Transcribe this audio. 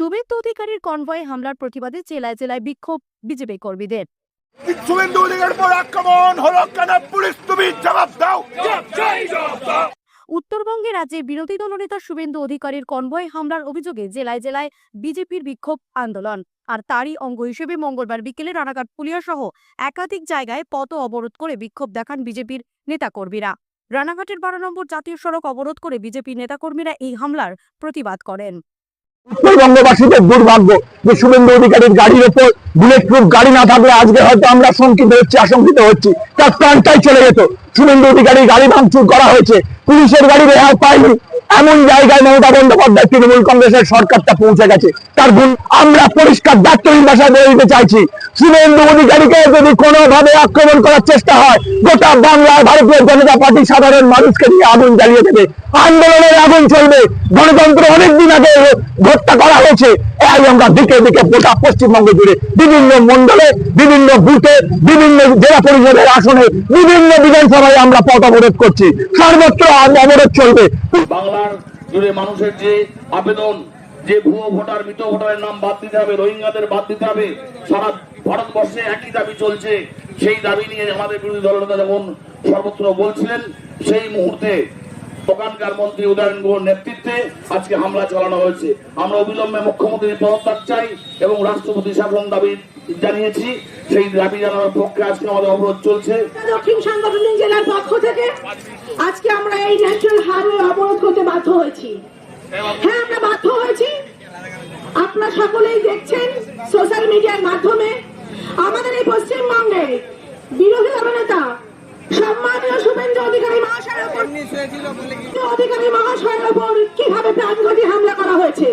শুভেন্দু অধিকারীর কনভয়ে হামলার প্রতিবাদে জেলায় জেলায় বিক্ষোভ বিজেপি কর্মীদের। শুভেন্দু অধিকার পর আক্রমণ হলো কেন? পুলিশ তুমি জবাব দাও। উত্তরবঙ্গে রাজ্যে বিরোধী দলনেতা শুভেন্দু অধিকারীর কনভয় হামলার অভিযোগে জেলায় জেলায় বিজেপির বিক্ষোভ আন্দোলন। আর তারই অঙ্গ হিসেবে মঙ্গলবার বিকেলে রানাঘাট পুলিয়া সহ একাধিক জায়গায় পথ অবরোধ করে বিক্ষোভ দেখান বিজেপির নেতাকর্মীরা। রানাঘাটের বারো নম্বর জাতীয় সড়ক অবরোধ করে বিজেপি নেতাকর্মীরা এই হামলার প্রতিবাদ করেন। উত্তরবঙ্গবাসীদের দুর্ভাগ্য যে শুভেন্দু অধিকারীর গাড়ির ওপর বুলেট প্রুফ গাড়ি না থাকলে আজকে হয়তো আমরা শঙ্কিত হচ্ছি, আশঙ্কিত হচ্ছি। তার প্রাণটাই চলে যেত। শুভেন্দু অধিকারীর গাড়ি ভাঙচুর করা হয়েছে। পুলিশের গাড়ি রেহাই পায়নি। এমন জায়গায় মমতা বন্দ্যোপাধ্যায়, তৃণমূল কংগ্রেসের সরকারটা পৌঁছে গেছে। তার গুণ আমরা পরিষ্কার দায়িত্বহীন ভাষায় বলে দিতে চাইছি। শুভেন্দু অধিকারীকে যদি কোনোভাবে আক্রমণ করার চেষ্টা হয়, গোটা বাংলায় ভারতীয় জনতা পার্টি সাধারণ মানুষকে নিয়ে আগুন জ্বালিয়ে দেবে। আন্দোলনের আগুন চলবে। গণতন্ত্র অনেকদিন আগে হত্যা করা হয়েছে। এই আমরা দিকে দিকে গোটা পশ্চিমবঙ্গ জুড়ে বিভিন্ন মন্ডলে বিভিন্ন বুথে, বিভিন্ন জেলা পরিষদের আসনে, বিভিন্ন বিধানসভায় আমরা পথ অবরোধ করছি। সর্বত্র অবরোধ চলবে। বাংলার জুড়ে মানুষের যে আবেদন, যে ভুয়ো ভোটার, মৃত ভোটারের নাম বাদ দিতে হবে, রোহিঙ্গাদের বাদ দিতে হবে, সারা ভারতবর্ষে একই দাবি চলছে। সেই দাবি নিয়ে আমাদের বিরোধী দলনেতা যেমন সর্বত্র বলছিলেন, সেই মুহূর্তে দোকানকার মন্ত্রী উদয়ন গুহর নেতৃত্বে আজকে হামলা চালানো হয়েছে। আমরা অবিলম্বে মুখ্যমন্ত্রীর পদত্যাগ চাই এবং রাষ্ট্রপতি শাসন দাবি জানিয়েছি। সেই দাবি জানানোর পক্ষে আজকে আমাদের অবরোধ চলছে। দক্ষিণ সাংগঠনিক জেলার পক্ষ থেকে আজকে আমরা এই ন্যাশনাল হাইওয়ে অবরোধ করতে বাধ্য হয়েছি। হ্যাঁ আমরা বাধ্য হয়েছি। আপনারা সকলেই দেখছেন সোশ্যাল মিডিয়ার মাধ্যমে। আমাদের এই পশ্চিমবঙ্গে বিরোধী দলনেতা সম্মানীয় শুভেন্দু অধিকারী মহাশয়ের উপর অধিকারী মহাশয়ের উপর কীভাবে প্রাণঘাতী হামলা করা হয়েছে?